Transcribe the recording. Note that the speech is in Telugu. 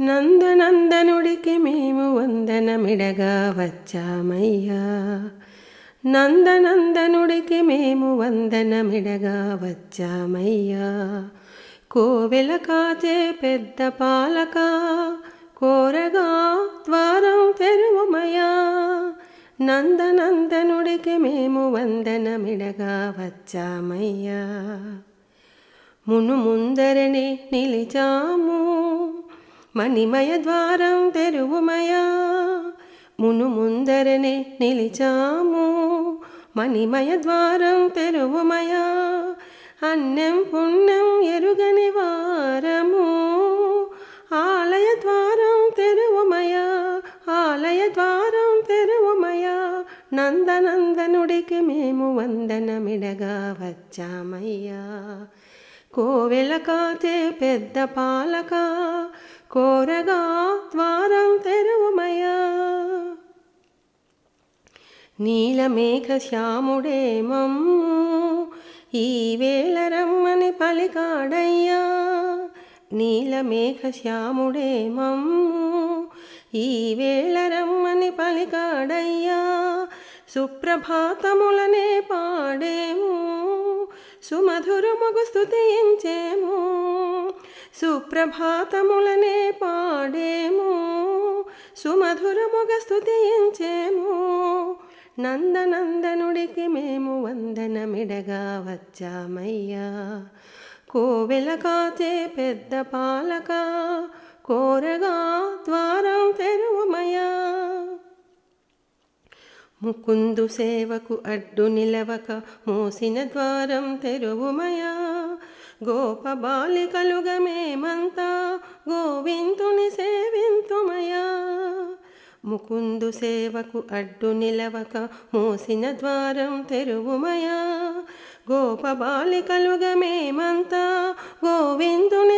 నందనందనుడికి మేము వందనమిడగా వచ్చామయ్యా. నందనందనుడికి మేము వందనమిడగా వచ్చామయ్యా. కోవెల కాచే పెద్ద పాలక కోరగా ద్వారం తెరువమయ్యా. నందనందనుడికి మేము వందనమిడగా వచ్చామయ్యా. మును ముందరనే నిలిచాము మణిమయ ద్వారం తెరువుమయా. మును ముందరనే నిలిచాము. మణిమయ ద్వారం తెరువుమయా. అన్నం పుణ్యం ఎరుగని వారము. ఆలయ ద్వారం తెరువుమయా. ఆలయ ద్వారం తెరువుమయా. నందనందనుడికి మేము వందనమిడగా వచ్చామయ్యా. కోవెల కాచే పెద్ద పాలక. కోరగా ద్వారం తెరవమయా నీలమేఘ శ్యాముడే మమ్ము ఈ వేళ రమ్మని పలికాడయ్యా. నీలమేఘ శ్యాముడే మమ్ము ఈ వేళ రమ్మని పలికాడయ్యా. సుప్రభాతములనే పాడేము సుమధురముగు స్తుతించేము. సుప్రభాతములనే పాడేము సుమధురముగ స్థుతించేము నందనందనుడికి మేము వందనమిడగా వచ్చామయ్యా. కోవెల కాచే పెద్ద పాలక కోరగా ద్వారం తెరువమయ్యా. ముకుందు సేవకు అడ్డు నిలవక మోసిన ద్వారం తెరువుమయా గోపబాలికలుగమేమంతా గోవింతుని సేవింతుమయా. ముకుందు సేవకు అడ్డు నిలవక మూసిన ద్వారం తెరువుమయా. గోపబాలికలుగమేమంతా బాలికలుగా గోవిందుని